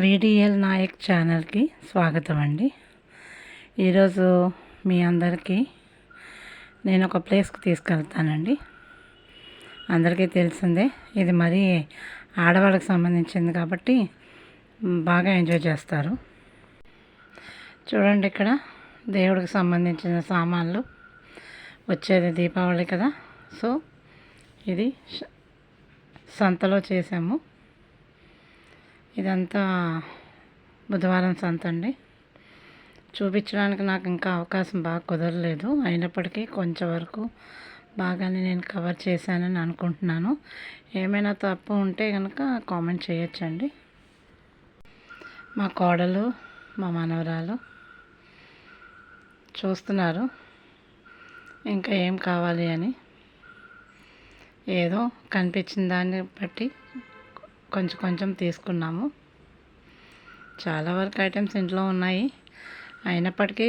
విడిఎల్ నాయక్ ఛానల్కి స్వాగతం అండి. ఈరోజు మీ అందరికీ నేను ఒక ప్లేస్కి తీసుకెళ్తానండి. అందరికీ తెలిసిందే ఇది మరీ ఆడవాళ్ళకి సంబంధించింది కాబట్టి బాగా ఎంజాయ్ చేస్తారు. చూడండి ఇక్కడ దేవుడికి సంబంధించిన సామాన్లు. వచ్చేది దీపావళి కదా. సో ఇది సంతలో చేసాము. ఇదంతా బుధవారం సంత అండి. చూపించడానికి నాకు ఇంకా అవకాశం బాగా కుదరలేదు. అయినప్పటికీ కొంచెం వరకు బాగానే నేను కవర్ చేశానని అనుకుంటున్నాను. ఏమైనా తప్పు ఉంటే కనుక కామెంట్ చేయొచ్చండి. మా కోడలు మా మనవరాలు చూస్తున్నారు. ఇంకా ఏం కావాలి అని. ఏదో కనిపించిన దాన్ని బట్టి కొంచెం కొంచెం తీసుకున్నాము. చాలా వరకు ఐటమ్స్ ఇంట్లో ఉన్నాయి. అయినప్పటికీ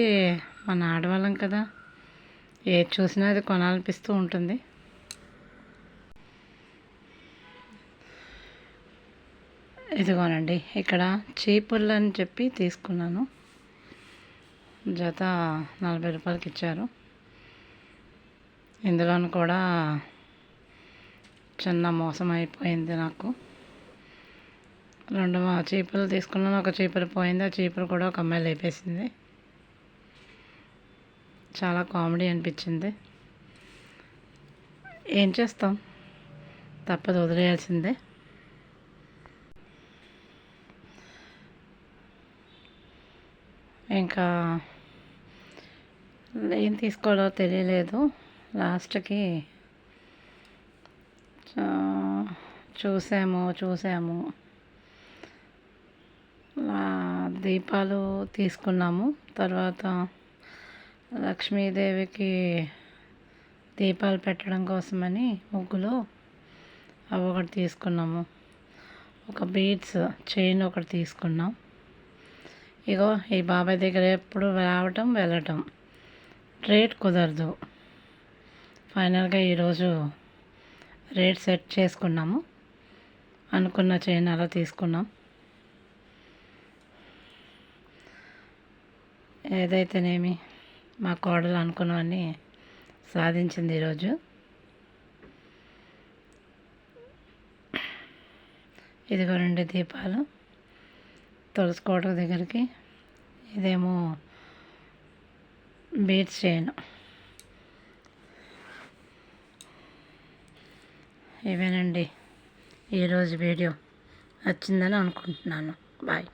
మన ఆడవాళ్ళం కదా ఏది చూసినా అది కొనాలనిపిస్తూ ఉంటుంది. ఇదిగోనండి ఇక్కడ చీపుళ్ళు అని చెప్పి తీసుకున్నాను. జత నలభై రూపాయలకి ఇచ్చారు. ఇందులోనూ కూడా చిన్న మోసం అయిపోయింది నాకు. రెండు చీపులు తీసుకున్నాను. ఒక చీపురు పోయింది. ఆ చీపురు కూడా ఒక అమ్మాయి లేపేసింది. చాలా కామెడీ అనిపించింది. ఏం చేస్తాం? తప్పదు వదిలేయాల్సిందే. ఇంకా ఏం తీసుకోవాలో తెలియలేదు. లాస్ట్కి చూసాము చూసాము. దీపాలు తీసుకున్నాము. తర్వాత లక్ష్మీదేవికి దీపాలు పెట్టడం కోసమని ముగ్గులు అవి ఒకటి తీసుకున్నాము. ఒక బీడ్స్ చైన్ ఒకటి తీసుకున్నాం. ఇగో ఈ బాబాయ్ దగ్గర ఎప్పుడు రావటం వెళ్ళటం. రేట్ కుదరదు. ఫైనల్గా ఈరోజు రేట్ సెట్ చేసుకున్నాము. అనుకున్న చైన్ అలా తీసుకున్నాం. ఏదైతేనేమి మా కోడలు అనుకున్నవన్నీ సాధించింది ఈరోజు. ఇదిగో రెండు దీపాలు తులసికోట దగ్గరికి. ఇదేమో బీట్స్ చేయను ఇవేనండి. ఈరోజు వీడియో వచ్చిందని అనుకుంటున్నాను. బాయ్.